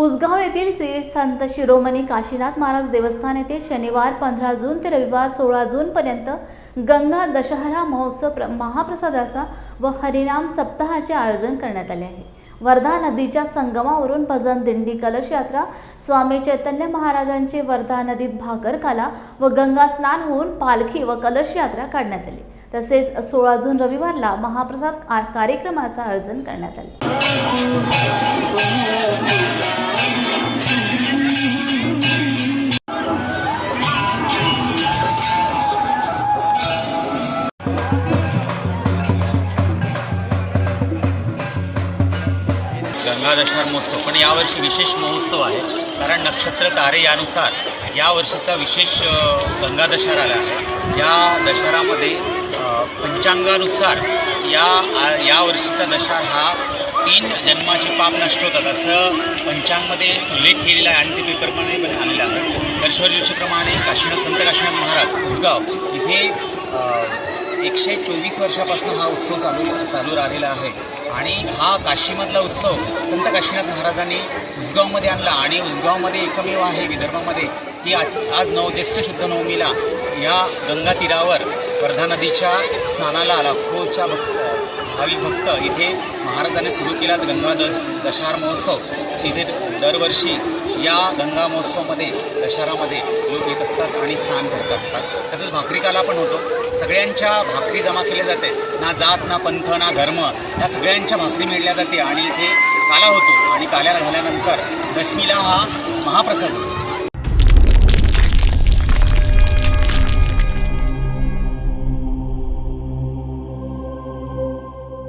उसगाव येथील श्री संत शिरोमणी काशीनाथ महाराज देवस्थान येथे शनिवार पंधरा जून ते रविवार सोळा जूनपर्यंत गंगा दशहरा महोत्सव महाप्रसादाचा व हरिनाम सप्ताहाचे आयोजन करण्यात आले आहे. वर्धा नदीच्या संगमावरून भजन दिंडी कलश यात्रा स्वामी चैतन्य महाराजांचे वर्धा नदीत भाकर काला व गंगा स्नान होऊन पालखी व कलश यात्रा काढण्यात आली. तसेच सोळा जून रविवारला महाप्रसाद कार्यक्रमाचं आयोजन करण्यात आले. गंगा महोत्सव पण यावर्षी विशेष महोत्सव आहे. कारण नक्षत्र तारे यानुसार यावर्षीचा विशेष गंगा दशहरा आला आहे. या दशहरामध्ये पंचांगानुसार या या यावर्षीचा दशहरा हा तीन जन्माचे पाप नष्ट होतात. असं पंचांगमध्ये उल्लेख केलेला आहे. आणि ते पेपरमध्ये पण आलेला आहे. वर्षभर दिवशीप्रमाणे काशीनाथ संत काशीनाथ महाराज उसगाव इथे एकशे चोवीस वर्षापासून हा उत्सव चालू चालू राहिलेला आहे. आणि हा काशीमधला उत्सव संत काशीनाथ महाराजांनी उसगावमध्ये आणला. आणि उसगावमध्ये एकमेव आहे विदर्भामध्ये. की आज आज ज्येष्ठ शुद्ध नवमीला या गंगा तीरावर वर्धा नदीच्या स्नानाला लाखोच्या भक्त भाविक भक्त इथे महाराजांनी सुरू केला गंगा दश दशहार महोत्सव. इथे दरवर्षी या गंगा महोत्सवमध्ये दशहरामध्ये लोक येत असतात आणि स्नान करत असतात. तसंच भाकरीकाला पण होतो. सगळ्यांच्या भाकरी जमा केल्या जाते. ना जात ना पंथ ना धर्म या सगळ्यांच्या भाकरी मिळल्या जाते. आणि इथे काला होतो. आणि काल्याला झाल्यानंतर दशमीला हा महाप्रसाद